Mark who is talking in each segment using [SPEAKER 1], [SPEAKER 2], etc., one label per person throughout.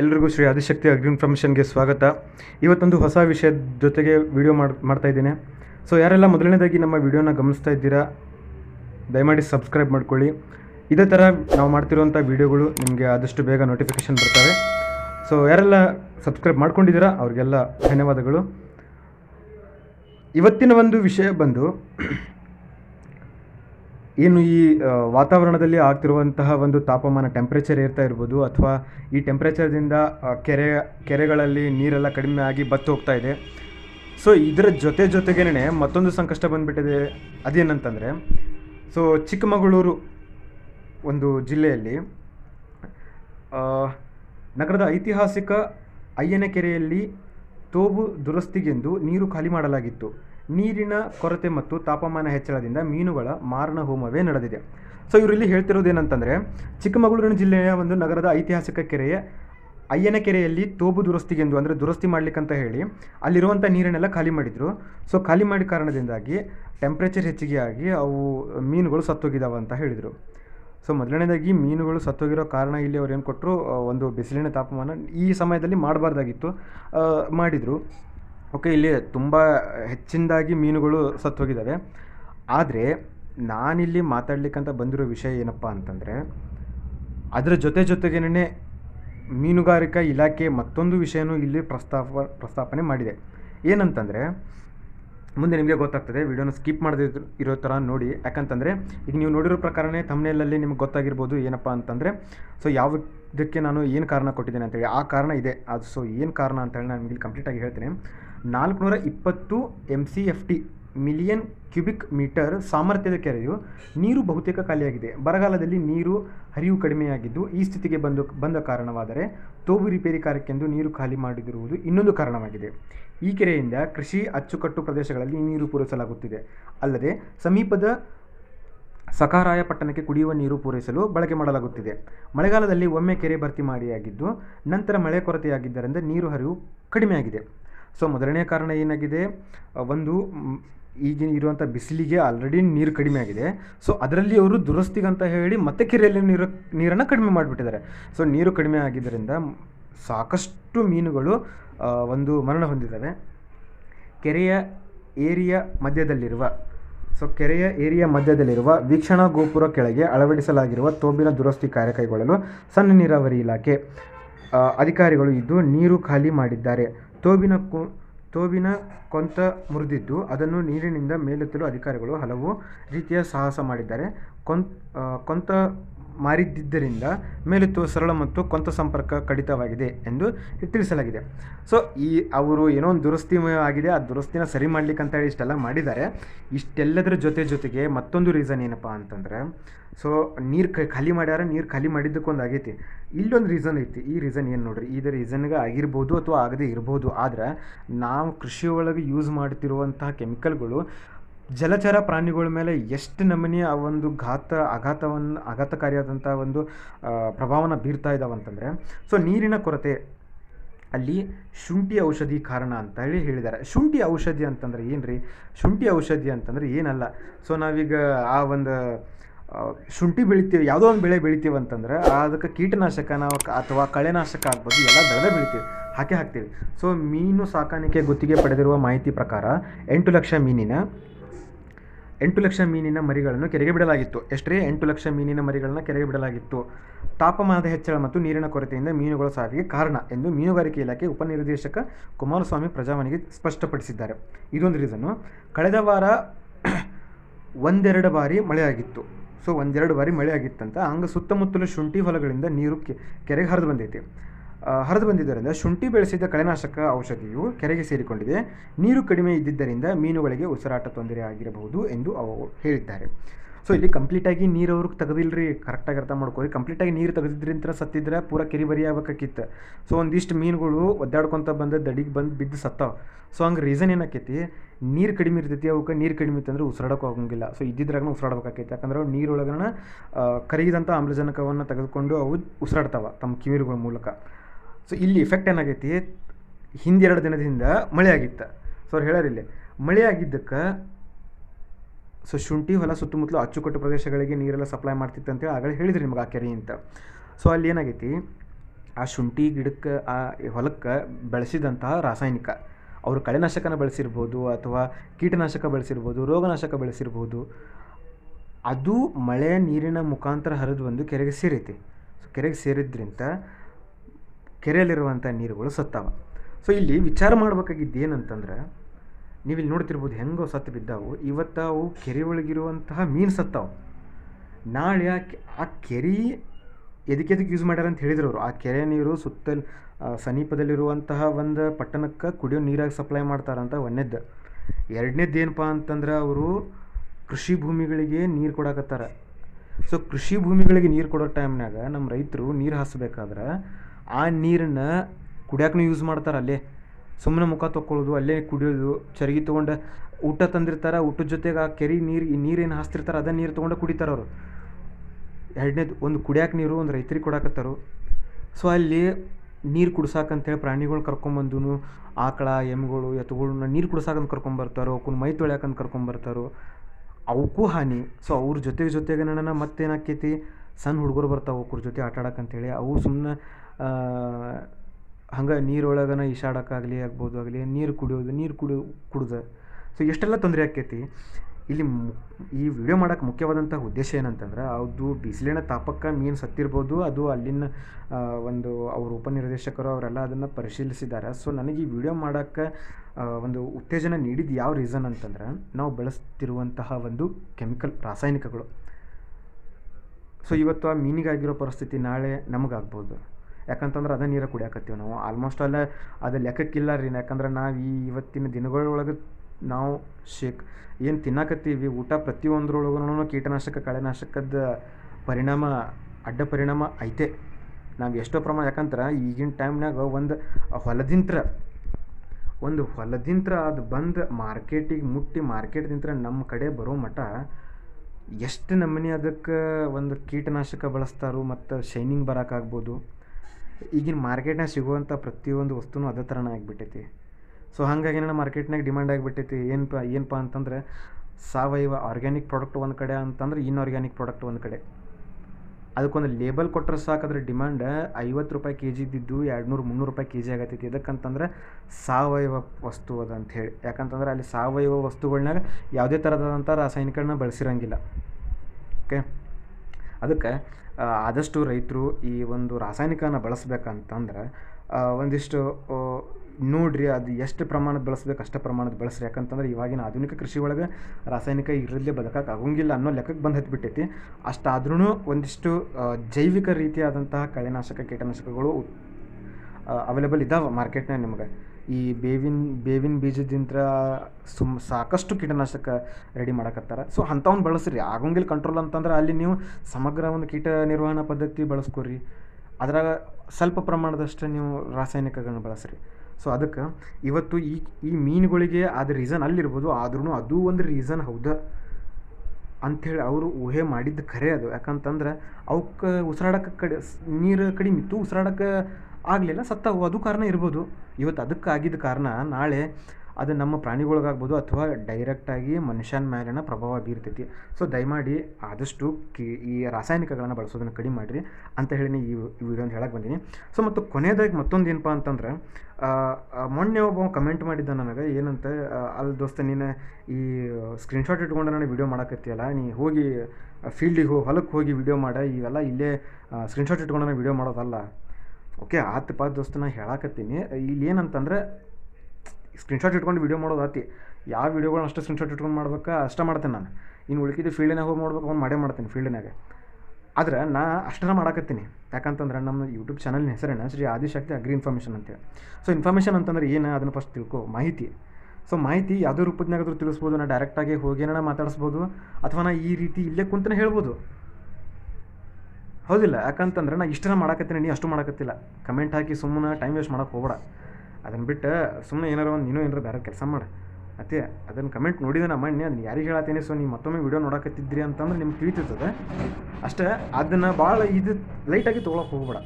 [SPEAKER 1] ಎಲ್ರಿಗೂ ಶ್ರೀ ಆದಿಶಕ್ತಿ ಅಗ್ರಿ ಇನ್ಫಾರ್ಮೇಷನ್ಗೆ ಸ್ವಾಗತ. ಇವತ್ತೊಂದು ಹೊಸ ವಿಷಯದ ಜೊತೆಗೆ ವಿಡಿಯೋ ಮಾಡಿ, ಮಾಡ್ತಾ ಇದ್ದೀನಿ. ಸೊ ಯಾರೆಲ್ಲ ಮೊದಲನೇದಾಗಿ ನಮ್ಮ ವಿಡಿಯೋನ ಗಮನಿಸ್ತಾ ಇದ್ದೀರಾ, ದಯಮಾಡಿ ಸಬ್ಸ್ಕ್ರೈಬ್ ಮಾಡ್ಕೊಳ್ಳಿ. ಇದೇ ಥರ ನಾವು ಮಾಡ್ತಿರುವಂಥ ವಿಡಿಯೋಗಳು ನಿಮಗೆ ಆದಷ್ಟು ಬೇಗ ನೋಟಿಫಿಕೇಷನ್ ಬರ್ತವೆ ಸೊ ಯಾರೆಲ್ಲ ಸಬ್ಸ್ಕ್ರೈಬ್ ಮಾಡ್ಕೊಂಡಿದ್ದೀರಾ, ಅವ್ರಿಗೆಲ್ಲ ಧನ್ಯವಾದಗಳು. ಇವತ್ತಿನ ಒಂದು ವಿಷಯ ಬಂದು ಏನು ಈ ವಾತಾವರಣದಲ್ಲಿ ಆಗ್ತಿರುವಂತಹ ಒಂದು ತಾಪಮಾನ ಟೆಂಪ್ರೇಚರ್ ಏರ್ತಾ ಇರ್ಬೋದು ಅಥವಾ ಈ ಟೆಂಪ್ರೇಚರ್ದಿಂದ ಕೆರೆ, ಕೆರೆಗಳಲ್ಲಿ ನೀರೆಲ್ಲ ಕಡಿಮೆ ಆಗಿ ಬತ್ತು ಹೋಗ್ತಾ ಇದೆ. ಸೊ ಇದರ ಜೊತೆ ಜೊತೆಗೇನೆ ಮತ್ತೊಂದು ಸಂಕಷ್ಟ ಬಂದುಬಿಟ್ಟಿದೆ. ಅದೇನಂತಂದರೆ ಸೊ ಚಿಕ್ಕಮಗಳೂರು ಒಂದು ಜಿಲ್ಲೆಯಲ್ಲಿ ನಗರದ ಐತಿಹಾಸಿಕ ಅಯ್ಯನ ಕೆರೆಯಲ್ಲಿ ತೋಬು ದುರಸ್ತಿಗೆಂದು ನೀರು ಖಾಲಿ ಮಾಡಲಾಗಿತ್ತು. ನೀರಿನ ಕೊರತೆ ಮತ್ತು ತಾಪಮಾನ ಹೆಚ್ಚಳದಿಂದ ಮೀನುಗಳ ಮಾರಣ ಹೋಮವೇ ನಡೆದಿದೆ. ಸೊ ಇವರು ಇಲ್ಲಿ ಹೇಳ್ತಿರೋದು ಏನಂತಂದರೆ ಚಿಕ್ಕಮಗಳೂರಿನ ಜಿಲ್ಲೆಯ ಒಂದು ನಗರದ ಐತಿಹಾಸಿಕ ಕೆರೆಯ, ಅಯ್ಯನ ಕೆರೆಯಲ್ಲಿ ತೋಬು ದುರಸ್ತಿಗೆಂದು ಅಂದರೆ ದುರಸ್ತಿ ಮಾಡ್ಲಿಕ್ಕಂತ ಹೇಳಿ ಅಲ್ಲಿರುವಂಥ ನೀರನ್ನೆಲ್ಲ ಖಾಲಿ ಮಾಡಿದರು. ಸೊ ಖಾಲಿ ಮಾಡಿದ ಕಾರಣದಿಂದಾಗಿ ಟೆಂಪ್ರೇಚರ್ ಹೆಚ್ಚಿಗೆ ಆಗಿ ಅವು ಮೀನುಗಳು ಸತ್ತೋಗಿದ್ದಾವೆ ಅಂತ ಹೇಳಿದರು. ಸೊ ಮೊದಲನೇದಾಗಿ ಮೀನುಗಳು ಸತ್ತೋಗಿರೋ ಕಾರಣ ಇಲ್ಲಿ ಅವ್ರು ಏನು ಕೊಟ್ಟರು ಒಂದು ಬಿಸಿಲಿನ ತಾಪಮಾನ ಈ ಸಮಯದಲ್ಲಿ ಮಾಡಬಾರ್ದಾಗಿತ್ತು. ಮಾಡಿದರು. ಓಕೆ, ಇಲ್ಲಿ ತುಂಬ ಹೆಚ್ಚಿನದಾಗಿ ಮೀನುಗಳು ಸತ್ತೋಗಿದ್ದಾವೆ. ಆದರೆ ನಾನಿಲ್ಲಿ ಮಾತಾಡ್ಲಿಕ್ಕಂತ ಬಂದಿರೋ ವಿಷಯ ಏನಪ್ಪ ಅಂತಂದರೆ, ಅದರ ಜೊತೆ ಜೊತೆಗೇನೆ ಮೀನುಗಾರಿಕಾ ಇಲಾಖೆ ಮತ್ತೊಂದು ವಿಷಯನೂ ಇಲ್ಲಿ ಪ್ರಸ್ತಾಪ, ಪ್ರಸ್ತಾಪನೆ ಮಾಡಿದೆ. ಏನಂತಂದರೆ ಮುಂದೆ ನಿಮಗೆ ಗೊತ್ತಾಗ್ತದೆ, ವಿಡಿಯೋನ ಸ್ಕಿಪ್ ಮಾಡದೇ ಇರೋ ಥರ ನೋಡಿ. ಯಾಕಂತಂದರೆ, ಈಗ ನೀವು ನೋಡಿರೋ ಪ್ರಕಾರನೇ ತಮ್ಮನೇಲಲ್ಲಿ ನಿಮ್ಗೆ ಗೊತ್ತಾಗಿರ್ಬೋದು ಏನಪ್ಪ ಅಂತಂದರೆ ಸೊ ಯಾವುದಕ್ಕೆ ನಾನು ಏನು ಕಾರಣ ಕೊಟ್ಟಿದ್ದೇನೆ ಅಂತೇಳಿ, ಆ ಕಾರಣ ಇದೆ. ಅದು ಸೊ ಏನು ಕಾರಣ ಅಂತೇಳಿ ನಾನು ನಿಮಗೆ ಕಂಪ್ಲೀಟಾಗಿ ಹೇಳ್ತೀನಿ. ನಾಲ್ಕುನೂರ ಇಪ್ಪತ್ತು M C F T million cubic metre ಸಾಮರ್ಥ್ಯದ ಕೆರೆಯು ನೀರು ಬಹುತೇಕ ಖಾಲಿಯಾಗಿದೆ. ಬರಗಾಲದಲ್ಲಿ ನೀರು ಹರಿವು ಕಡಿಮೆಯಾಗಿದ್ದು, ಈ ಸ್ಥಿತಿಗೆ ಬಂದು, ಬಂದ ಕಾರಣವಾದರೆ ತೋಬು ರಿಪೇರಿ ಕಾರ್ಯಕ್ಕೆಂದು ನೀರು ಖಾಲಿ ಮಾಡಿದಿರುವುದು ಇನ್ನೊಂದು ಕಾರಣವಾಗಿದೆ. ಈ ಕೆರೆಯಿಂದ ಕೃಷಿ ಅಚ್ಚುಕಟ್ಟು ಪ್ರದೇಶಗಳಲ್ಲಿ ನೀರು ಪೂರೈಸಲಾಗುತ್ತಿದೆ. ಅಲ್ಲದೆ, ಸಮೀಪದ ಸಕಾರಾಯ ಪಟ್ಟಣಕ್ಕೆ ಕುಡಿಯುವ ನೀರು ಪೂರೈಸಲು ಬಳಕೆ ಮಾಡಲಾಗುತ್ತಿದೆ. ಮಳೆಗಾಲದಲ್ಲಿ ಒಮ್ಮೆ ಕೆರೆ ಭರ್ತಿ ಮಾಡಿಯಾಗಿದ್ದು, ನಂತರ ಮಳೆ ಕೊರತೆಯಾಗಿದ್ದರಿಂದ ನೀರು ಹರಿವು ಕಡಿಮೆಯಾಗಿದೆ. ಸೊ ಮೊದಲನೇ ಕಾರಣ ಏನಾಗಿದೆ? ಒಂದು ಮ್, ಈಗ ಇರುವಂಥ ಬಿಸಿಲಿಗೆ ಆಲ್ರೆಡಿ ನೀರು ಕಡಿಮೆ ಆಗಿದೆ. ಸೊ ಅದರಲ್ಲಿ ಅವರು ದುರಸ್ತಿಗಂತ ಹೇಳಿ ಮತ್ತೆ ಕೆರೆಯಲ್ಲಿ ನೀರು ನೀರನ್ನು ಕಡಿಮೆ ಮಾಡಿಬಿಟ್ಟಿದ್ದಾರೆ. ಸೊ ನೀರು ಕಡಿಮೆ ಆಗಿದ್ದರಿಂದ ಸಾಕಷ್ಟು ಮೀನುಗಳು ಒಂದು ಮರಣ ಹೊಂದಿದ್ದಾವೆ. ಕೆರೆಯ ಏರಿಯಾ ಮಧ್ಯದಲ್ಲಿರುವ ಸೊ ಕೆರೆಯ ಏರಿಯಾ ಮಧ್ಯದಲ್ಲಿರುವ ವೀಕ್ಷಣಾ ಗೋಪುರ ಕೆಳಗೆ ಅಳವಡಿಸಲಾಗಿರುವ ತೋಬಿನ ದುರಸ್ತಿ ಕಾರ್ಯ ಕೈಗೊಳ್ಳಲು ಸಣ್ಣ ನೀರಾವರಿ ಇಲಾಖೆ ಅಧಿಕಾರಿಗಳು ಇದ್ದು ನೀರು ಖಾಲಿ ಮಾಡಿದ್ದಾರೆ. ತೋಬಿನ ತೋಬಿನ ಕೊಂತ ಮುರಿದಿದ್ದು ಅದನ್ನು ನೀರಿನಿಂದ ಮೇಲೆತ್ತಲು ಅಧಿಕಾರಿಗಳು ಹಲವು ರೀತಿಯ ಸಾಹಸ ಮಾಡಿದ್ದಾರೆ. ಕೊಂತ್ ಕೊಂತ ಮಾರಿದ್ದರಿಂದ ಮೇಲೆತ್ತುವ ಸರಳ ಮತ್ತು ಕೊಂತ ಸಂಪರ್ಕ ಕಡಿತವಾಗಿದೆ ಎಂದು ತಿಳಿಸಲಾಗಿದೆ. ಸೊ ಈ ಅವರು ಏನೋ ಒಂದು ದುರಸ್ತಿ ಆಗಿದೆ, ಆ ದುರಸ್ತಿನ ಸರಿ ಮಾಡ್ಲಿಕ್ಕೆ ಅಂತ ಹೇಳಿ ಇಷ್ಟೆಲ್ಲ ಮಾಡಿದ್ದಾರೆ. ಇಷ್ಟೆಲ್ಲದರ ಜೊತೆ ಜೊತೆಗೆ ಮತ್ತೊಂದು ರೀಸನ್ ಏನಪ್ಪ ಅಂತಂದರೆ ಸೊ ನೀರು ಖಾಲಿ ಮಾಡ್ಯಾರ, ನೀರು ಖಾಲಿ ಮಾಡಿದ್ದಕ್ಕೊಂದು ಆಗೈತಿ. ಇಲ್ಲೊಂದು ರೀಸನ್ ಐತಿ. ಈ ರೀಸನ್ ಏನು ನೋಡ್ರಿ? ಇದು ರೀಸನ್ಗೆ ಆಗಿರ್ಬೋದು ಅಥವಾ ಆಗದೇ ಇರ್ಬೋದು, ಆದ್ರೆ ನಾವು ಕೃಷಿ ಒಳಗೆ ಯೂಸ್ ಮಾಡ್ತಿರುವಂತಹ ಕೆಮಿಕಲ್ಗಳು ಜಲಚರ ಪ್ರಾಣಿಗಳ ಮೇಲೆ ಎಷ್ಟು ನಮನಿ ಆ ಒಂದು ಘಾತ ಆಘಾತವನ್ನು ಆಘಾತಕಾರಿಯಾದಂಥ ಒಂದು ಪ್ರಭಾವನ ಬೀರ್ತಾ ಇದ್ದಾವೆ ಅಂತಂದರೆ, ಸೊ ನೀರಿನ ಕೊರತೆ ಅಲ್ಲಿ ಶುಂಠಿ ಔಷಧಿ ಕಾರಣ ಅಂತ ಹೇಳಿ ಹೇಳಿದ್ದಾರೆ ಶುಂಠಿ ಔಷಧಿ ಅಂತಂದ್ರೆ ಏನು ರೀ ಶುಂಠಿ ಔಷಧಿ ಅಂತಂದ್ರೆ ಏನಲ್ಲ. ಸೊ ನಾವೀಗ ಆ ಒಂದು ಶುಂಠಿ ಬೆಳಿತೀವಿ, ಯಾವುದೋ ಒಂದು ಬೆಳೆ ಬೆಳಿತೀವಿ ಅಂತಂದ್ರೆ, ಅದಕ್ಕೆ ಕೀಟನಾಶಕ ನಾವು ಅಥವಾ ಕಳೆನಾಶಕ ಆಗ್ಬೋದು, ಎಲ್ಲ ಬೆಳೆದೇ ಬೆಳಿತೀವಿ, ಹಾಕೇ ಹಾಕ್ತೀವಿ. ಸೊ ಮೀನು ಸಾಕಾಣಿಕೆ ಗುತ್ತಿಗೆ ಪಡೆದಿರುವ ಮಾಹಿತಿ ಪ್ರಕಾರ, ಎಂಟು ಲಕ್ಷ ಮೀನಿನ ಎಂಟು ಲಕ್ಷ ಮೀನಿನ ಮರಿಗಳನ್ನು ಕೆರೆಗೆ ಬಿಡಲಾಗಿತ್ತು. ಎಷ್ಟರೇ ಎಂಟು ಲಕ್ಷ ಮೀನಿನ ಮರಿಗಳನ್ನು ಕೆರೆಗೆ ಬಿಡಲಾಗಿತ್ತು. ತಾಪಮಾನದ ಹೆಚ್ಚಳ ಮತ್ತು ನೀರಿನ ಕೊರತೆಯಿಂದ ಮೀನುಗಳ ಸಾವಿಗೆ ಕಾರಣ ಎಂದು ಮೀನುಗಾರಿಕೆ ಇಲಾಖೆ ಉಪನಿರ್ದೇಶಕ ಕುಮಾರಸ್ವಾಮಿ ಪ್ರಜಾವಾಣಿಗೆ ಸ್ಪಷ್ಟಪಡಿಸಿದ್ದಾರೆ. ಇದೊಂದು ರೀಸನ್ನು, ಕಳೆದ ವಾರ ಒಂದೆರಡು ಬಾರಿ ಮಳೆಯಾಗಿತ್ತು. ಸೊ, ಒಂದೆರಡು ಬಾರಿ ಮಳೆಯಾಗಿತ್ತಂತ, ಹಂಗೆ ಸುತ್ತಮುತ್ತಲು ಶುಂಠಿ ಹೊಲಗಳಿಂದ ನೀರು ಕೆರೆಗೆ ಹರಿದು ಬಂದೈತಿ. ಹರಿದು ಬಂದಿದ್ದರಿಂದ ಶುಂಠಿ ಬೆಳೆಸಿದ ಕಳೆನಾಶಕ ಔಷಧಿಯು ಕೆರೆಗೆ ಸೇರಿಕೊಂಡಿದೆ. ನೀರು ಕಡಿಮೆ ಇದ್ದಿದ್ದರಿಂದ ಮೀನುಗಳಿಗೆ ಉಸಿರಾಟ ತೊಂದರೆ ಆಗಿರಬಹುದು ಎಂದು ಅವರು ಹೇಳಿದ್ದಾರೆ. ಸೊ ಇಲ್ಲಿ ಕಂಪ್ಲೀಟಾಗಿ ನೀರು ಅವ್ರಿಗೆ ತೆಗೆದಿಲ್ಲರಿ ಕರೆಕ್ಟಾಗಿ ಅರ್ಥ ಮಾಡ್ಕೊರಿ ಕಂಪ್ಲೀಟಾಗಿ ನೀರು ತೆಗೆದಿದ್ರಿಂತ ಸತ್ತಿದ್ರೆ ಪೂರ ಕೆರಿಬರಿ ಬರಿ ಆಗ್ಬೇಕಾಕಿತ್ತು ಸೊ ಒಂದಿಷ್ಟು ಮೀನುಗಳು ಒದ್ದಾಡ್ಕೊತ ಬಂದು, ದಡಿಗೆ ಬಂದು ಬಿದ್ದು ಸತ್ತಾವ. ಸೊ ಹಂಗೆ ರೀಸನ್ ಏನಾಕೈತಿ? ನೀರು ಕಡಿಮೆ ಇರ್ತೈತಿ ಅವಕ್ಕೆ. ನೀರು ಕಡಿಮೆ ಇತ್ತಂದ್ರೆ ಉಸಿರಾಡೋಕೆ ಹೋಗಂಗಿಲ್ಲ ಸೊ ಇದ್ದಿದ್ರಾಗ ಉಸಿರಾಡ್ಬೇಕಾಕೈತಿ. ಯಾಕಂದ್ರೆ ಅವು ನೀರೊಳಗನ ಕರಗಿದಂಥ ಆಮ್ಲಜನಕವನ್ನು ತೆಗೆದುಕೊಂಡು ಅವು ಉಸಿರಾಡ್ತಾವ ತಮ್ಮ ಕಿವಿರುಗಳ ಮೂಲಕ. ಸೊ ಇಲ್ಲಿ ಎಫೆಕ್ಟ್ ಏನಾಗೈತಿ? ಹಿಂದೆರಡು ದಿನದಿಂದ ಮಳೆ ಆಗಿತ್ತು. ಸೊ ಅವ್ರು ಹೇಳ್ಯಾರ ಇಲ್ಲಿ, ಮಳೆ ಆಗಿದ್ದಕ್ಕೆ ಸೊ ಶುಂಠಿ ಹೊಲ ಸುತ್ತಮುತ್ತಲು ಅಚ್ಚುಕಟ್ಟು ಪ್ರದೇಶಗಳಿಗೆ ನೀರೆಲ್ಲ ಸಪ್ಲೈ ಮಾಡ್ತಿತ್ತು ಅಂತೇಳಿ ಆಗಲೇ ಹೇಳಿದ್ರಿ ನಿಮ್ಗೆ ಆ ಕೆರೆ ಅಂತ. ಸೊ ಅಲ್ಲಿ ಏನಾಗೈತಿ? ಆ ಶುಂಠಿ ಗಿಡಕ್ಕೆ, ಆ ಹೊಲಕ್ಕೆ ಬೆಳೆಸಿದಂತಹ ರಾಸಾಯನಿಕ. ಅವರು ಕಳೆನಾಶಕನ ಬಳಸಿರ್ಬೋದು ಅಥವಾ ಕೀಟನಾಶಕ ಬಳಸಿರ್ಬೋದು, ರೋಗನಾಶಕ ಬಳಸಿರ್ಬೋದು, ಅದು ಮಳೆ ನೀರಿನ ಮುಖಾಂತರ ಹರಿದು ಬಂದು ಕೆರೆಗೆ ಸೇರೈತಿ. ಸೊ ಕೆರೆಗೆ ಸೇರಿದ್ರಿಂದ ಕೆರೆಯಲ್ಲಿರುವಂಥ ನೀರುಗಳು ಸತ್ತಾವ. ಸೊ ಇಲ್ಲಿ ವಿಚಾರ ಮಾಡಬೇಕಾಗಿದ್ದು ಏನಂತಂದ್ರೆ ನೀವು ಇಲ್ಲಿ ನೋಡ್ತಿರ್ಬೋದು ಹೆಂಗೋ ಸತ್ತು ಬಿದ್ದಾವು. ಇವತ್ತು ಅವು ಕೆರೆ ಒಳಗಿರುವಂತಹ ಮೀನು ಸತ್ತಾವು. ನಾಳೆ ಆ ಆ ಕೆರೆ ಎದಕ್ಕೆ ಎದಕ್ಕೆ ಯೂಸ್ ಮಾಡ್ಯಾರ ಅಂತ ಹೇಳಿದ್ರು ಅವರು. ಆ ಕೆರೆ ನೀರು ಸುತ್ತಲ್ ಆ, ಸಮೀಪದಲ್ಲಿರುವಂತಹ ಒಂದು ಪಟ್ಟಣಕ್ಕೆ ಕುಡಿಯೋ ನೀರಾಗಿ ಸಪ್ಲೈ ಮಾಡ್ತಾರಂತ ಒಂದೇದ್ದು ಎರಡನೇದ್ದು ಏನಪ್ಪ ಅಂತಂದ್ರೆ ಅವರು ಕೃಷಿ ಭೂಮಿಗಳಿಗೆ ನೀರು ಕೊಡಕತ್ತಾರ. ಸೊ ಕೃಷಿ ಭೂಮಿಗಳಿಗೆ ನೀರು ಕೊಡೋ ಟೈಮ್ನಾಗ ನಮ್ಮ ರೈತರು ನೀರು ಹಾಸ್ಬೇಕಾದ್ರೆ ಆ ನೀರನ್ನ ಕುಡಿಯೋಕ್ಕೂ ಯೂಸ್ ಮಾಡ್ತಾರೆ ಅಲ್ಲೇ. ಸುಮ್ಮನೆ ಮುಖ ತೊಕ್ಕೊಳ್ಳೋದು ಅಲ್ಲೇ ಕುಡಿಯೋದು, ಚರಗಿ ತೊಗೊಂಡು ಊಟ ತಂದಿರ್ತಾರೆ, ಊಟದ ಜೊತೆಗೆ ಆ ಕೆರೆ ನೀರು, ಈ ನೀರೇನು ಹಾಸ್ತಿರ್ತಾರೆ ಅದೇ ನೀರು ತೊಗೊಂಡು ಕುಡಿತಾರೆ ಅವರು. ಎರಡನೇದು ಒಂದು ಕುಡಿಯಾಕ ನೀರು ಒಂದು ರೈತರಿಗೆ ಕೊಡಾಕತ್ತಾರು ಸೊ ಅಲ್ಲಿ ನೀರು ಕುಡ್ಸಾಕಂತೇಳಿ ಪ್ರಾಣಿಗಳು ಕರ್ಕೊಂಬಂದು ಆಕಳ ಎಮ್ಮೆಗಳು ಎತ್ತುಗಳನ್ನ ನೀರು ಕುಡ್ಸಾಕಂತ ಕರ್ಕೊಂಬರ್ತಾರೋ ಅವಕ್ಕೂ ಮೈ ತೊಳ್ಯಾಕಂತ ಕರ್ಕೊಂಬರ್ತಾರೋ ಅವಕ್ಕೂ ಹಾನಿ. ಸೊ ಅವ್ರ ಜೊತೆಗೆ ಜೊತೆಗೆ ನನ್ನ ಮತ್ತೇನಾಕೈತಿ ಸಣ್ಣ ಹುಡುಗರು ಬರ್ತಾವೆ ಅವ್ರ ಜೊತೆ ಆಟ ಆಡಕ್ಕಂತೇಳಿ ಅವು ಸುಮ್ಮನೆ ಹಂಗೆ ನೀರೊಳಗನ ಈಸಾಡಕ್ಕಾಗಲಿ ಆಗ್ಬೋದು, ಆಗಲಿ, ನೀರು ಕುಡಿಯೋದು, ನೀರು ಕುಡಿ, ಕುಡ್ದು. ಸೊ ಎಷ್ಟೆಲ್ಲ ತೊಂದರೆ ಆಕೈತಿ? ಇಲ್ಲಿ ಈ ವಿಡಿಯೋ ಮಾಡೋಕ್ಕೆ ಮುಖ್ಯವಾದಂಥ ಉದ್ದೇಶ ಏನಂತಂದ್ರೆ, ಅದು ಬಿಸಿಲಿನ ತಾಪಕ್ಕೆ ಮೀನು ಸತ್ತಿರ್ಬೋದು. ಅದು ಅಲ್ಲಿನ ಒಂದು ಅವ್ರ ಉಪನಿರ್ದೇಶಕರು ಅವರೆಲ್ಲ ಅದನ್ನು ಪರಿಶೀಲಿಸಿದ್ದಾರೆ ಸೊ ನನಗೆ ಈ ವಿಡಿಯೋ ಮಾಡೋಕ್ಕೆ ಒಂದು ಉತ್ತೇಜನ ನೀಡಿದ ಯಾವ ರೀಸನ್ ಅಂತಂದ್ರೆ, ನಾವು ಬಳಸ್ತಿರುವಂತಹ ಒಂದು ಕೆಮಿಕಲ್ ರಾಸಾಯನಿಕಗಳು. ಸೊ ಇವತ್ತು ಆ ಮೀನಿಗಾಗಿರೋ ಪರಿಸ್ಥಿತಿ ನಾಳೆ ನಮಗಾಗ್ಬೋದು. ಯಾಕಂತಂದ್ರೆ ಅದೇ ನೀರು ಕುಡಿಯಾಕತ್ತೀವಿ ನಾವು. ಆಲ್ಮೋಸ್ಟ್ ಅಲ್ಲ ಅದು ಲೆಕ್ಕಕ್ಕಿಲ್ಲ ರೀ. ಯಾಕಂದ್ರೆ ನಾವು ಈ ಇವತ್ತಿನ ದಿನಗಳೊಳಗೆ ನಾವು ಶೇಕ್ ಏನು ತಿನ್ನಕತ್ತೀವಿ, ಊಟ ಪ್ರತಿಯೊಂದ್ರೊಳಗೂ ಕೀಟನಾಶಕ, ಕಳೆನಾಶಕದ ಪರಿಣಾಮ, ಅಡ್ಡ ಪರಿಣಾಮ ಐತೆ. ನಾವು ಎಷ್ಟೋ ಪ್ರಮಾಣ ಯಾಕಂದ್ರೆ ಈಗಿನ ಟೈಮ್ನಾಗ ಒಂದು ಹೊಲದಿಂತ್ರ ಒಂದು ಹೊಲದಿಂತ್ರ ಅದು ಬಂದು ಮಾರ್ಕೆಟಿಗೆ ಮುಟ್ಟಿ ಮಾರ್ಕೆಟ್ದಿಂತ್ರ ನಮ್ಮ ಕಡೆ ಬರೋ ಮಟ್ಟ ಎಷ್ಟು ನಮೂನಿ ಅದಕ್ಕೆ ಒಂದು ಕೀಟನಾಶಕ ಬಳಸ್ತಾರೋ ಮತ್ತು ಶೈನಿಂಗ್ ಬರೋಕ್ಕಾಗ್ಬೋದು ಈಗಿನ ಮಾರ್ಕೆಟ್ನಾಗ ಸಿಗುವಂಥ ಪ್ರತಿಯೊಂದು ವಸ್ತುನೂ ಅದೇ ಥರನೇ ಆಗಿಬಿಟ್ಟೈತಿ. ಸೊ ಹಾಗಾಗಿ ಏನೋ ಮಾರ್ಕೆಟ್ನಾಗ ಡಿಮ್ಯಾಂಡ್ ಆಗಿಬಿಟ್ಟೈತಿ. ಏನಪ್ಪ ಏನಪ್ಪ ಅಂತಂದ್ರೆ ಸಾವಯವ ಆರ್ಗ್ಯಾನಿಕ್ ಪ್ರಾಡಕ್ಟ್ ಒಂದು ಕಡೆ ಅಂತಂದ್ರೆ ಇನ್ಆರ್ಗ್ಯಾನಿಕ್ ಪ್ರಾಡಕ್ಟ್ ಒಂದು ಕಡೆ. ಅದಕ್ಕೊಂದು ಲೇಬಲ್ ಕೊಟ್ಟರೆ ಸಾಕು, ಅದ್ರ ಡಿಮ್ಯಾಂಡ್ ಐವತ್ತು ರೂಪಾಯಿ ಕೆ ಜಿ ಇದ್ದಿದ್ದು ಎರಡು ನೂರು ಮುನ್ನೂರು ರೂಪಾಯಿ ಕೆ ಜಿ ಆಗತ್ತೈತಿ ಇದಕ್ಕಂತಂದ್ರೆ ಸಾವಯವ ವಸ್ತು ಅದ ಹೇಳಿ. ಯಾಕಂತಂದ್ರೆ ಅಲ್ಲಿ ಸಾವಯವ ವಸ್ತುಗಳ್ನಾಗ ಯಾವುದೇ ಥರದಂಥ ರಾಸಾಯನಿಕಗಳನ್ನ ಬಳಸಿರಂಗಿಲ್ಲ. ಓಕೆ ಅದಕ್ಕೆ ಆದಷ್ಟು ರೈತರು ಈ ಒಂದು ರಾಸಾಯನಿಕನ ಬಳಸ್ಬೇಕಂತಂದ್ರೆ ಒಂದಿಷ್ಟು ನೋಡಿರಿ ಅದು ಎಷ್ಟು ಪ್ರಮಾಣದ ಬಳಸ್ಬೇಕು, ಅಷ್ಟು ಪ್ರಮಾಣದ ಬಳಸ್ರಿ. ಯಾಕಂತಂದ್ರೆ ಇವಾಗಿನ ಆಧುನಿಕ ಕೃಷಿ ಒಳಗೆ ರಾಸಾಯನಿಕ ಇರಲಿ ಬದುಕಕ್ಕೆ ಆಗೋಂಗಿಲ್ಲ ಅನ್ನೋ ಲೆಕ್ಕಕ್ಕೆ ಬಂದು ಹತ್ಬಿಟ್ಟೈತಿ. ಅಷ್ಟಾದ್ರೂ ಒಂದಿಷ್ಟು ಜೈವಿಕ ರೀತಿಯಾದಂತಹ ಕಳೆನಾಶಕ ಕೀಟನಾಶಕಗಳು ಅವೈಲೇಬಲ್ ಇದ್ದಾವೆ ಮಾರ್ಕೆಟ್ನಾಗ ನಿಮ್ಗೆ. ಈ ಬೇವಿನ ಬೇವಿನ ಬೀಜದಿಂದ ಸುಮ್ ಸಾಕಷ್ಟು ಕೀಟನಾಶಕ ರೆಡಿ ಮಾಡಕತ್ತಾರ. ಸೊ ಅಂಥವ್ನ ಬಳಸ್ರಿ. ಆಗೋಂಗಿಲ್ಲ ಕಂಟ್ರೋಲ್ ಅಂತಂದ್ರೆ ಅಲ್ಲಿ ನೀವು ಸಮಗ್ರ ಒಂದು ಕೀಟ ನಿರ್ವಹಣಾ ಪದ್ಧತಿ ಬಳಸ್ಕೊರಿ. ಅದ್ರಾಗ ಸ್ವಲ್ಪ ಪ್ರಮಾಣದಷ್ಟು ನೀವು ರಾಸಾಯನಿಕಗಳನ್ನ ಬಳಸ್ರಿ. ಸೊ ಅದಕ್ಕೆ ಇವತ್ತು ಈ ಈ ಮೀನುಗಳಿಗೆ ಅದು ರೀಸನ್ ಅಲ್ಲಿರ್ಬೋದು. ಆದ್ರೂ ಅದು ಒಂದು ರೀಸನ್ ಹೌದಾ ಅಂಥೇಳಿ ಅವರು ಊಹೆ ಮಾಡಿದ್ದು ಖರೆ ಅದು. ಯಾಕಂತಂದ್ರೆ ಅವಕ್ಕೆ ಉಸಿರಾಡಕ್ಕೆ ಕಡಿ, ನೀರು ಕಡಿಮೆ ಇತ್ತು. ಉಸಿರಾಡಕ್ಕೆ ಆಗಲಿಲ್ಲ ಸತ್ತವು ಅದು ಕಾರಣ ಇರ್ಬೋದು. ಇವತ್ತು ಅದಕ್ಕೆ ಆಗಿದ್ದ ಕಾರಣ ನಾಳೆ ಅದು ನಮ್ಮ ಪ್ರಾಣಿಗಳಿಗಾಗ್ಬೋದು ಅಥವಾ ಡೈರೆಕ್ಟಾಗಿ ಮನುಷ್ಯನ ಮೇಲಿನ ಪ್ರಭಾವ ಬೀರ್ತೈತಿ. ಸೊ ದಯಮಾಡಿ ಆದಷ್ಟು ಕಿ, ಈ ರಾಸಾಯನಿಕಗಳನ್ನು ಬಳಸೋದನ್ನು ಕಡಿಮೆ ಮಾಡಿರಿ ಅಂತ ಹೇಳಿ ಈ ವಿಡಿಯೋ ಹೇಳಕ್ಕೆ ಬಂದೀನಿ. ಸೊ ಮತ್ತು ಕೊನೆಯದಾಗಿ ಮತ್ತೊಂದು ಏನಪ್ಪ ಅಂತಂದ್ರೆ ಮೊನ್ನೆ ಒಬ್ಬ ಕಮೆಂಟ್ ಮಾಡಿದ್ದ ನನಗೆ ಏನಂತ ಅಲ್ಲಿ ದೋಸ್ತ ನೀನು ಈ ಸ್ಕ್ರೀನ್ಶಾಟ್ ಇಟ್ಕೊಂಡು ನಾನು ವಿಡಿಯೋ ಮಾಡಕತ್ತಿಯಲ್ಲ, ನೀ ಹೋಗಿ ಫೀಲ್ಡಿಗೆ ಹೋಗಿ ಹೊಲಕ್ಕೆ ಹೋಗಿ ವಿಡಿಯೋ ಮಾಡ, ಇವೆಲ್ಲ ಇಲ್ಲೇ ಸ್ಕ್ರೀನ್ಶಾಟ್ ಇಟ್ಕೊಂಡು ನಾನು ವಿಡಿಯೋ ಮಾಡೋದಲ್ಲ. ಓಕೆ ಆತಪ್ಪ ದೋಸ್ತ ನಾ ಹೇಳಾಕತ್ತೀನಿ. ಇಲ್ಲಿ ಏನಂತಂದ್ರೆ ಸ್ಕ್ರೀನ್ಶಾಟ್ ಇಟ್ಕೊಂಡು ವೀಡಿಯೋ ಮಾಡೋದು ಆತಿ. ಯಾವ ವೀಡಿಯೋಗಳನ್ನ ಅಷ್ಟು ಸ್ಕ್ರೀನ್ಶಾಟ್ ಇಟ್ಕೊಂಡು ಮಾಡ್ಬೇಕಾ, ಅಷ್ಟೇ ಮಾಡ್ತೇನೆ ನಾನು. ಇನ್ನು ಉಳ್ಕಿದ್ದು ಫೀಲ್ಡಿನಾಗ ಹೋಗಿ ಮಾಡ್ಬೇಕು ಅವ್ನು ಮಾಡೇ ಮಾಡ್ತೀನಿ ಫೀಲ್ಡಿನಾಗ ಆದ್ರೆ ನಾ ಅಷ್ಟರ ಮಾಡಾಕತ್ತೀನಿ. ಯಾಕಂತಂದ್ರೆ ನಮ್ಮ ಯೂಟ್ಯೂಬ್ ಚಾನಲ್ನ ಹೆಸರೇನ? ಶ್ರೀ ಆದಿಶಕ್ತಿ ಅಗ್ರಿ ಇನ್ಫಾರ್ಮೇಷನ್ ಅಂತೇಳಿ. ಸೊ ಇನ್ಫಾರ್ಮೇಷನ್ ಅಂತಂದ್ರೆ ಏನು? ಅದನ್ನು ಫಸ್ಟ್ ತಿಳ್ಕೊ. ಮಾಹಿತಿ. ಸೊ ಮಾಹಿತಿ ಯಾವುದೇ ರೂಪದಾಗಾದರೂ ತಿಳಿಸ್ಬೋದು. ನಾ ಡೈರೆಕ್ಟಾಗಿ ಹೋಗಿ ಏನಾರ ಮಾತಾಡಿಸ್ಬೋದು. ಅಥವಾ ನಾ ಈ ರೀತಿ ಇಲ್ಲೇ ಕುಂತನೇ ಹೇಳ್ಬೋದು. ಹೌದಿಲ್ಲ, ಯಾಕಂತಂದ್ರೆ ನಾ ಇಷ್ಟನ ಮಾಡಾಕತ್ತೀನಿ ನೀ ಅಷ್ಟು ಮಾಡಕತ್ತಿಲ್ಲ. ಕಮೆಂಟ್ ಹಾಕಿ ಸುಮ್ಮನೆ ಟೈಮ್ ವೇಸ್ಟ್ ಮಾಡೋಕೆ ಹೋಗ್ಬೇಡ. ಅದನ್ನು ಬಿಟ್ಟು ಸುಮ್ಮನೆ ಏನಾರ ಒಂದು ನೀನು ಏನಾರ ಬೇರೆ ಕೆಲಸ ಮಾಡು. ಅತ್ತೆ, ಅದನ್ನು ಕಮೆಂಟ್ ನೋಡಿದ ನಮ್ಮ ಅದನ್ನು ಯಾರಿಗೆ ಹೇಳತ್ತೀನಿ? ಸೊ ನೀವು ಮತ್ತೊಮ್ಮೆ ವಿಡಿಯೋ ನೋಡಕತ್ತಿದ್ರಿ ಅಂತಂದ್ರೆ ನಿಮ್ಗೆ ತಿಳಿತಿರ್ತದೆ. ಅಷ್ಟೇ ಅದನ್ನು ಭಾಳ ಇದು ಲೈಟಾಗಿ ತೊಗೊಳಕ್ಕೆ ಹೋಗ್ಬೇಡ.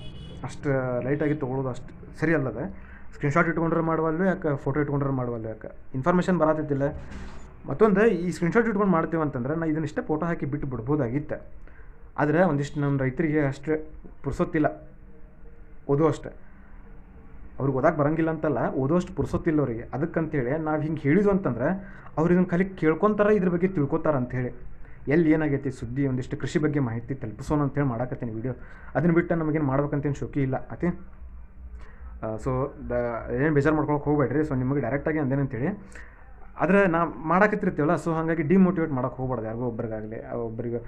[SPEAKER 1] ಅಷ್ಟು ಲೈಟಾಗಿ ತೊಗೊಳೋದು ಅಷ್ಟು ಸರಿ ಅಲ್ಲದೆ. ಸ್ಕ್ರೀನ್ಶಾಟ್ ಇಟ್ಕೊಂಡ್ರೆ ಮಾಡುವಲ್ಲು ಯಾಕೆ ಫೋಟೋ ಇಟ್ಕೊಂಡ್ರೆ ಮಾಡುವಲ್ಲು ಯಾಕೆ? ಇನ್ಫಾರ್ಮೇಷನ್ ಬರತ್ತಿದ್ದಿಲ್ಲ ಮತ್ತೊಂದು ಈ ಸ್ಕ್ರೀನ್ಶಾಟ್ ಇಟ್ಕೊಂಡು ಮಾಡ್ತೀವಿ ಅಂತಂದ್ರೆ ನಾ ಇದನ್ನ ಇಷ್ಟೇ ಫೋಟೋ ಹಾಕಿ ಬಿಟ್ಟು ಬಿಡ್ಬೋದಾಗಿತ್ತು. ಆದರೆ ಒಂದಿಷ್ಟು ನಮ್ಮ ರೈತರಿಗೆ ಅಷ್ಟೇ ಪುರ್ಸೊತ್ತಿಲ್ಲ. ಅಷ್ಟೆ. ಅವ್ರಿಗೆ ಓದಕ್ಕೆ ಬರಂಗಿಲ್ಲ ಅಂತಲ್ಲ ಓದೋಷ್ಟು ಪುರ್ಸೊತ್ತಿಲ್ಲ ಅವರಿಗೆ. ಅದಕ್ಕಂತೇಳಿ ನಾವು ಹಿಂಗೆ ಹೇಳಿದ್ವು ಅಂತಂದ್ರೆ, ಅವ್ರು ಇದನ್ನು ಖಾಲಿ ಕೇಳ್ಕೊತಾರೆ, ಇದ್ರ ಬಗ್ಗೆ ತಿಳ್ಕೊತಾರ ಅಂಥೇಳಿ ಎಲ್ಲಿ ಏನಾಗೈತಿ ಸುದ್ದಿ, ಒಂದಿಷ್ಟು ಕೃಷಿ ಬಗ್ಗೆ ಮಾಹಿತಿ ತಲುಪಿಸೋಣ ಅಂತೇಳಿ ಮಾಡಾಕತ್ತೀನಿ ವಿಡಿಯೋ ಅದನ್ನ ಬಿಟ್ಟು ನಮಗೇನು ಮಾಡ್ಬೇಕಂತೇನು ಶೋಕಿ ಇಲ್ಲ. ಆತಿ? ಸೊ ದ, ಏನು ಬೇಜಾರು ಮಾಡ್ಕೊಳಕ್ಕೆ ಹೋಗ್ಬೇಡ್ರಿ. ಸೊ ನಿಮಗೆ ಡೈರೆಕ್ಟಾಗಿ ಅಂದೇನಂತೇಳಿ ಆದರೆ ನಾ ಮಾಡಾಕತ್ತಿರ್ತೀವಲ್ಲ ಸೊ ಹಾಗಾಗಿ ಡಿಮೋಟಿವೇಟ್ ಮಾಡೋಕೆ ಹೋಗ್ಬಾರ್ದು ಯಾರಿಗೋ ಒಬ್ಬರಿಗಾಗಲಿ ಒಬ್ಬರಿಗೆ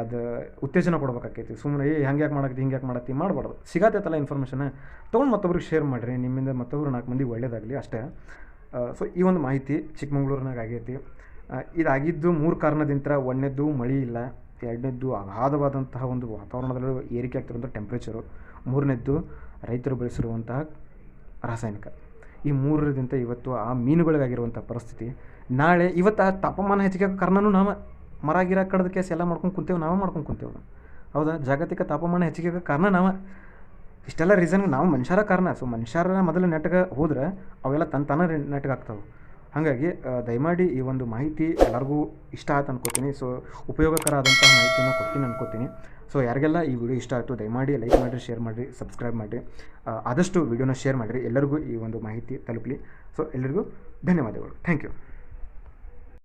[SPEAKER 1] ಅದು ಉತ್ತೇಜನ ಕೊಡ್ಬೇಕಾಕೈತಿ. ಸುಮ್ಮನೆ ಏ, ಹಂಗೆ ಯಾಕೆ ಮಾಡಾಕತಿ ಹಿಂಗೆ ಯಾಕೆ ಮಾಡತ್ತಿ ಮಾಡಬಾರ್ದು. ಸಿಗತ್ತೈತಲ್ಲ ಇನ್ಫಾರ್ಮೇಷನ್ ತೊಗೊಂಡು ಮತ್ತೊಬ್ರಿಗೆ ಶೇರ್ ಮಾಡಿರಿ. ನಿಮ್ಮಿಂದ ಮತ್ತೊಬ್ರು ನಾಲ್ಕು ಮಂದಿ ಒಳ್ಳೇದಾಗಲಿ ಅಷ್ಟೇ. ಸೊ ಈ ಒಂದು ಮಾಹಿತಿ ಚಿಕ್ಕಮಂಗ್ಳೂರಿನಾಗ ಆಗೈತಿ. ಇದಾಗಿದ್ದು ಮೂರು ಕಾರಣದಿಂದ ಒಂದನೇದ್ದು ಮಳೆ ಇಲ್ಲ. ಎರಡನೇದ್ದು ಅಗಾಧವಾದಂತಹ ಒಂದು ವಾತಾವರಣದಲ್ಲಿ ಏರಿಕೆ ಆಗ್ತಿರುವಂಥ ಟೆಂಪ್ರೇಚರು ಮೂರನೇದ್ದು ರೈತರು ಬೆಳೆಸಿರುವಂತಹ ರಾಸಾಯನಿಕ. ಈ ಮೂರರಿಂದ ಇವತ್ತು ಆ ಮೀನುಗಳಿಗಾಗಿರುವಂಥ ಪರಿಸ್ಥಿತಿ. ನಾಳೆ ಇವತ್ತು ಆ ತಾಪಮಾನ ಹೆಚ್ಚಿಗೆ ಕಾರಣನೂ ನಾವು ಮರ ಗಿರ ಕಡ್ದ ಕೇಸ್ ಎಲ್ಲ ಮಾಡ್ಕೊಂಡು ಕುಂತೇವೆ, ನಾವೇ ಮಾಡ್ಕೊಂಡು ಕುಂತೇವೆ. ಹೌದಾ? ಜಾಗತಿಕ ತಾಪಮಾನ ಹೆಚ್ಚಿಗೆ ಕಾರಣ ನಾವು ಇಷ್ಟೆಲ್ಲ ರೀಸನ್ ನಾವು ಮನುಷ್ಯರ ಕಾರಣ. ಸೊ ಮನುಷ್ಯರ ಮೊದಲು ನೆಟ್ಗೆ ಹೋದ್ರೆ ಅವೆಲ್ಲ ತನ್ನ ತಾನೇ ನೆಟ್ಗೆ ಆಗ್ತಾವೆ. ಹಾಗಾಗಿ ದಯಮಾಡಿ ಈ ಒಂದು ಮಾಹಿತಿ ಎಲ್ಲರಿಗೂ ಇಷ್ಟ ಆಯ್ತು ಅನ್ಕೋತೀನಿ. ಸೊ ಉಪಯೋಗಕರ ಆದಂಥ ಮಾಹಿತಿನ ಕೊಡ್ತೀನಿ ಅನ್ಕೋತೀನಿ. ಸೊ ಯಾರಿಗೆಲ್ಲ ಈ ವಿಡಿಯೋ ಇಷ್ಟ ಆಯಿತು, ದಯಮಾಡಿ ಲೈಕ್ ಮಾಡಿರಿ ಶೇರ್ ಮಾಡಿರಿ ಸಬ್ಸ್ಕ್ರೈಬ್ ಮಾಡಿರಿ. ಆದಷ್ಟು ವಿಡಿಯೋನ ಶೇರ್ ಮಾಡಿರಿ. ಎಲ್ಲರಿಗೂ ಈ ಒಂದು ಮಾಹಿತಿ ತಲುಪಲಿ. ಸೊ ಎಲ್ಲರಿಗೂ ಧನ್ಯವಾದಗಳು. Thank you